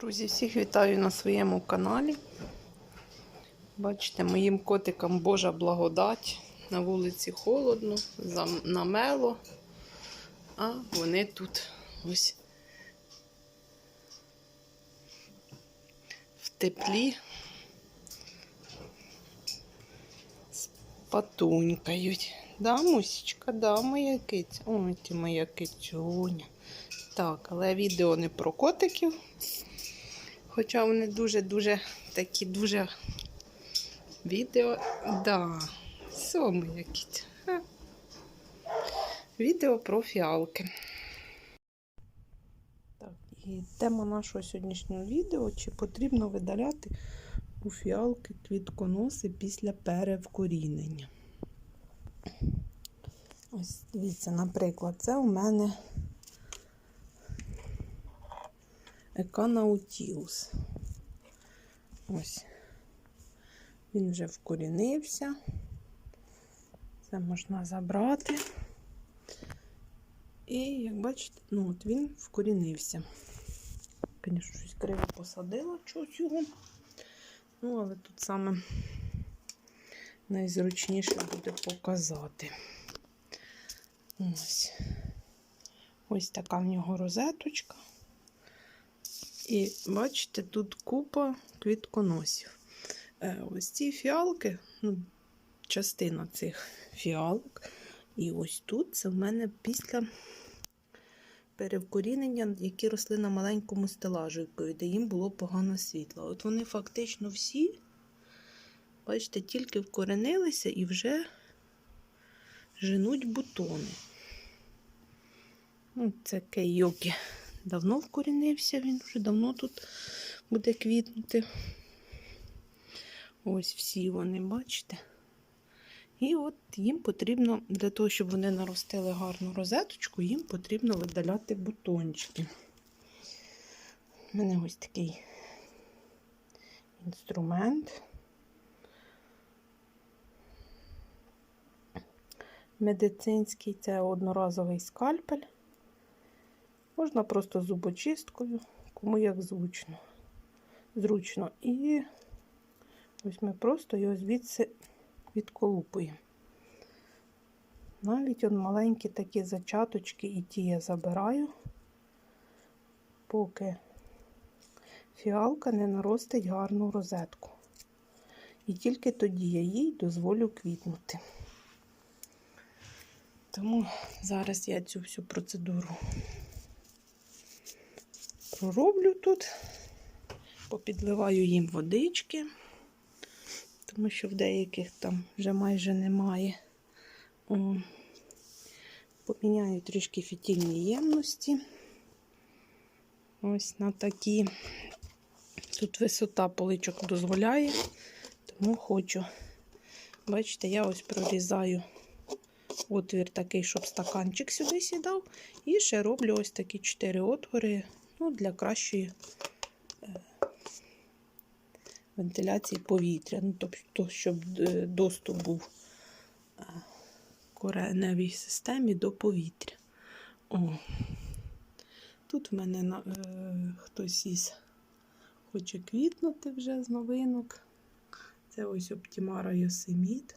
Друзі, всіх вітаю на своєму каналі. Бачите, моїм котикам Божа благодать. На вулиці холодно, намело, а вони тут ось в теплі спатунькають. Да, мусічка, да, моя киця. Ой, ти моя кицюня. Так, але відео не про котиків. Хоча вони дуже-дуже такі дуже відео. Да, соми якісь. Відео про фіалки. Так, і тема нашого сьогоднішнього відео: чи потрібно видаляти у фіалки квітконоси після перевкорінення. Ось дивіться, наприклад, це у мене Еканаутілус. Ось. Він вже вкорінився. Це можна забрати. І, як бачите, ну от він вкорінився. Звісно, щось криво посадила чогось його. Ну, але тут саме найзручніше буде показати. Ось. Ось така в нього розеточка. І бачите, тут купа квітконосів. Е, Ось ці фіалки, ну, частина цих фіалок. І ось тут це в мене після перевкорінення, які росли на маленькому стелажику, де їм було погано світло. От вони фактично всі, бачите, тільки вкоренилися і вже женуть бутони. Ну, це кейокі давно вкорінився, він вже давно тут буде квітнути. Ось всі вони, бачите? І от їм потрібно, для того, щоб вони наростили гарну розеточку, їм потрібно видаляти бутончики. У мене ось такий інструмент. Медицинський це одноразовий скальпель. Можна просто зубочисткою, кому як зручно. зручно. І ось ми просто його звідси відколупуємо. Навіть он маленькі такі зачаточки і ті я забираю, поки фіалка не наростить гарну розетку. І тільки тоді я їй дозволю квітнути. Тому зараз я цю всю процедуру пророблю тут, попідливаю їм водички, тому що в деяких там вже майже немає. О, Поміняю трішки фітільні ємності. Ось на такі. Тут висота поличок дозволяє, тому хочу. Бачите, я ось прорізаю отвір такий, щоб стаканчик сюди сідав. І ще роблю ось такі чотири отвори ну, для кращої е, вентиляції повітря. Ну, тобто, щоб е, доступ був е, кореневій системі до повітря. О. Тут в мене е, хтось із хоче квітнути вже з новинок. Це ось Оптімара Йосеміт.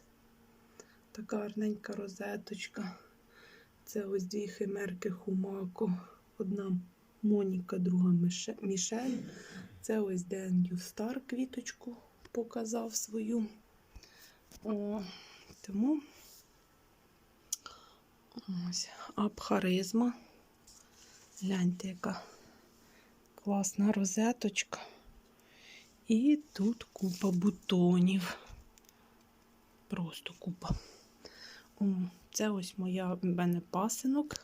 Така гарненька розеточка. Це ось дві химерки Хумако. Одна Моніка, друга Мішель. Це ось де Ньюстар квіточку показав свою. О, тому ось абхаризма. Гляньте, яка класна розеточка. І тут купа бутонів. Просто купа. О, Це ось моя в мене пасинок,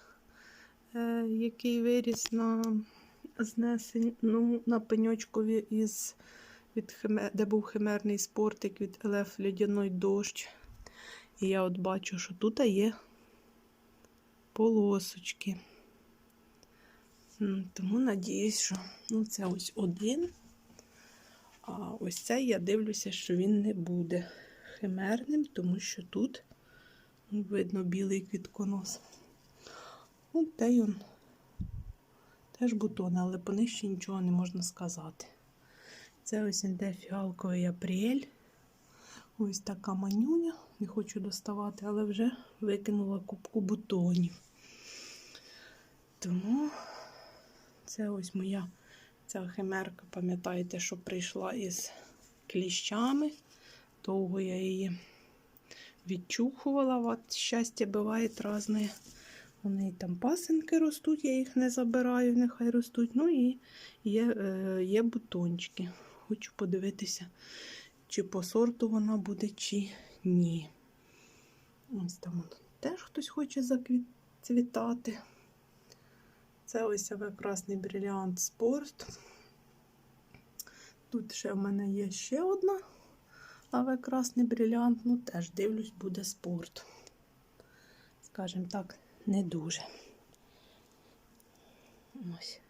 який виріс на знесень, ну, на пеньочкові із від химер, де був химерний спортик від Елеф Льодяной дощ. І я от бачу, що тут є полосочки. Тому надіюсь, що ну, це ось один. А ось цей я дивлюся, що він не буде химерним, тому що тут ну, видно білий квітконос. От де він Теж бутони, але по них ще нічого не можна сказати. Це ось іде фіалковий апріель. Ось така манюня. Не хочу доставати, але вже викинула кубку бутонів. Тому це ось моя ця химерка, пам'ятаєте, що прийшла із кліщами. Довго я її відчухувала. От щастя буває різне. У неї там пасенки ростуть, я їх не забираю, нехай ростуть. Ну і є, е, є бутончики. Хочу подивитися, чи по сорту вона буде, чи ні. Ось там теж хтось хоче заквітати. Це ось красний бриліант спорт. Тут ще в мене є ще одна аве красний бриліант, ну теж дивлюсь, буде спорт. Скажімо так, не дуже. Ось.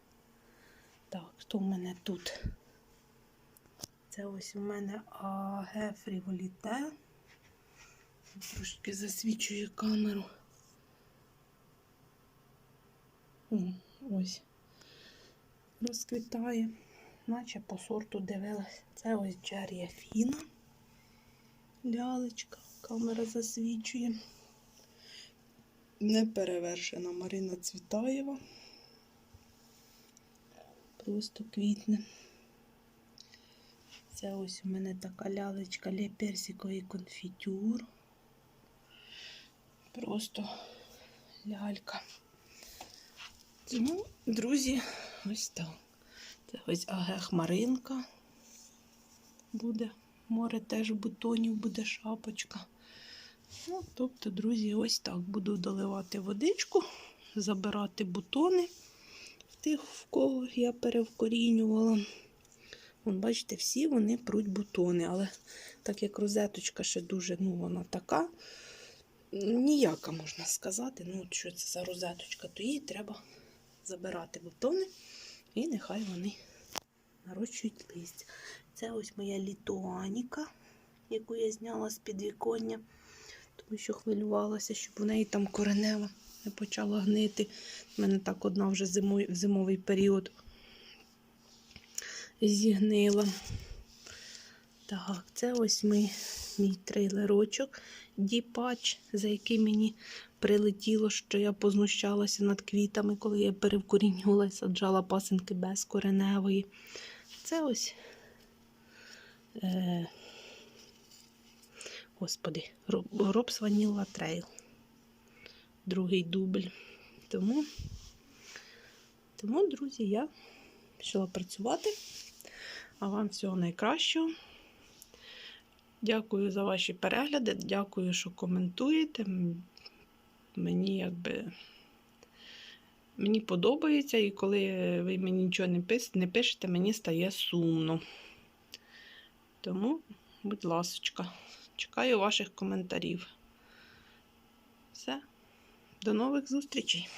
Так, що в мене тут? Це ось у мене АГ Фріволіте. Трошки засвічує камеру. Ось. Розквітає, наче по сорту дивилась. Це ось Джерія Фіна. Лялечка, камера засвічує. Неперевершена Марина Цвітаєва. Просто квітне. Це ось у мене така лялечка Ле персиковий конфітюр. Просто лялька. Тому, друзі, ось так. Це ось АГ Хмаринка. Буде. Море теж бутонів, буде шапочка. Ну, тобто, друзі, ось так буду доливати водичку, забирати бутони в тих, в кого я перевкорінювала. Вон, бачите, всі вони пруть бутони, але так як розеточка ще дуже, ну, вона така, ніяка, можна сказати. Ну, що це за розеточка, то їй треба забирати бутони, і нехай вони нарощують листя. Це ось моя літуаніка, яку я зняла з підвіконня, тому що хвилювалася, щоб у неї там коренева не почала гнити. У мене так одна вже зимой, зимовий період зігнила. Так, це ось мій, мій трейлерочок Діпач, за який мені прилетіло, що я познущалася над квітами, коли я перевкорінювала і саджала пасинки без кореневої. Це ось, е, господи, Робс Ваніла Трейл. Другий дубль. Тому, тому, друзі, я пішла працювати. А вам всього найкращого. Дякую за ваші перегляди. Дякую, що коментуєте. Мені якби мені подобається, і коли ви мені нічого не не пишете, мені стає сумно. Тому, будь ласочка, чекаю ваших коментарів. Все, до нових зустрічей!